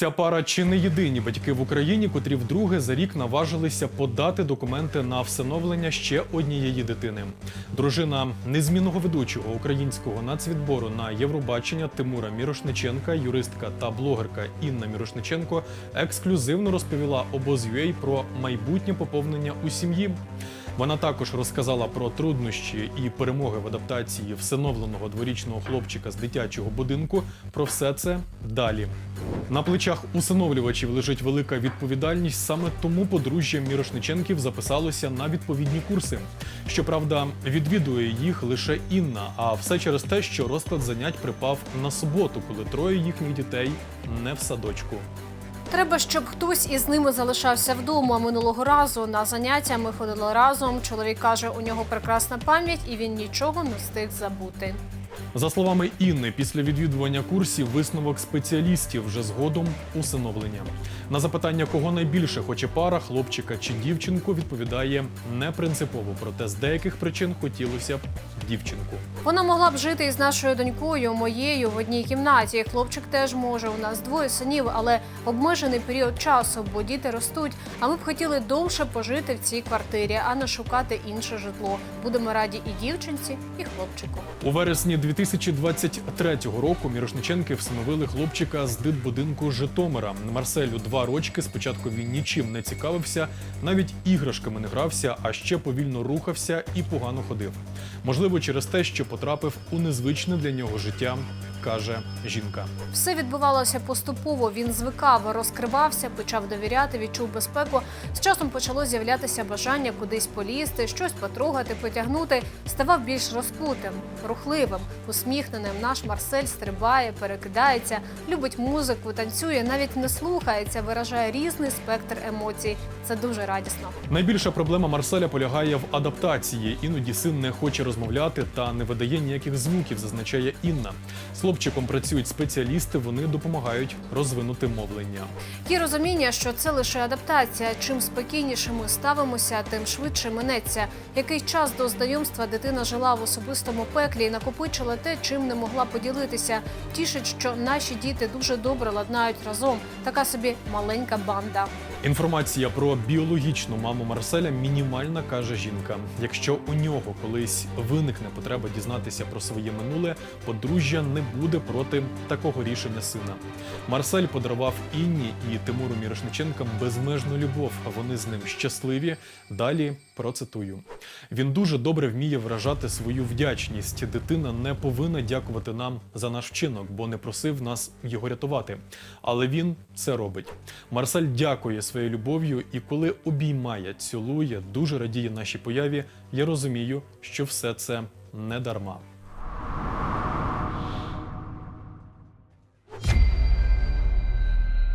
Ця пара чи не єдині батьки в Україні, котрі вдруге за рік наважилися подати документи на всиновлення ще однієї дитини. Дружина незмінного ведучого українського нацвідбору на Євробачення Тимура Мірошниченка, юристка та блогерка Інна Мірошниченко ексклюзивно розповіла обоз.ua про майбутнє поповнення у сім'ї. Вона також розказала про труднощі і перемоги в адаптації всиновленого дворічного хлопчика з дитячого будинку. Про все це далі. На плечах усиновлювачів лежить велика відповідальність. Саме тому подружжя Мірошниченків записалося на відповідні курси. Щоправда, відвідує їх лише Інна, а все через те, що розклад занять припав на суботу, коли троє їхніх дітей не в садочку. Треба, щоб хтось із ними залишався вдома. Минулого разу на заняття ми ходили разом. Чоловік каже, у нього прекрасна пам'ять і він нічого не встиг забути. За словами Інни, після відвідування курсів висновок спеціалістів вже згодом усиновлення. На запитання, кого найбільше хоче пара, хлопчика чи дівчинку, відповідає не принципово, проте з деяких причин хотілося б дівчинку. Вона могла б жити із нашою донькою, моєю в одній кімнаті. Хлопчик теж може. У нас двоє синів, але обмежений період часу, бо діти ростуть. А ми б хотіли довше пожити в цій квартирі, а не шукати інше житло. Будемо раді і дівчинці, і хлопчику. У вересні 2023 року Мірошниченки всиновили хлопчика з дитбудинку Житомира. Марселю два рочки. Спочатку він нічим не цікавився, навіть іграшками не грався, а ще повільно рухався і погано ходив. Можливо, через те, що потрапив у незвичне для нього життя, каже жінка. Все відбувалося поступово. Він звикав, розкривався, почав довіряти, відчув безпеку. З часом почало з'являтися бажання кудись полізти, щось потрогати, потягнути. Ставав більш розкутим, рухливим, усміхненим. Наш Марсель стрибає, перекидається, любить музику, танцює, навіть не слухається, виражає різний спектр емоцій. Це дуже радісно. Найбільша проблема Марселя полягає в адаптації. Іноді син не хоче розмовляти та не видає ніяких звуків, зазначає Інна. Хлопчиком працюють спеціалісти, вони допомагають розвинути мовлення. Є розуміння, що це лише адаптація. Чим спокійніше ми ставимося, тим швидше минеться. Який час до знайомства дитина жила в особистому пеклі і накопичила те, чим не могла поділитися. Тішить, що наші діти дуже добре ладнають разом. Така собі маленька банда. Інформація про біологічну маму Марселя мінімальна, каже жінка. Якщо у нього колись виникне потреба дізнатися про своє минуле, подружжя не буде проти такого рішення сина. Марсель подарував Інні і Тимуру Мірошниченкам безмежну любов. а Вони з ним щасливі. Далі процитую. Він дуже добре вміє вражати свою вдячність. Дитина не повинна дякувати нам за наш вчинок, бо не просив нас його рятувати. Але він це робить. Марсель дякує своєю любов'ю, і коли обіймає, цілує, дуже радіє нашій появі. Я розумію, що все це не дарма.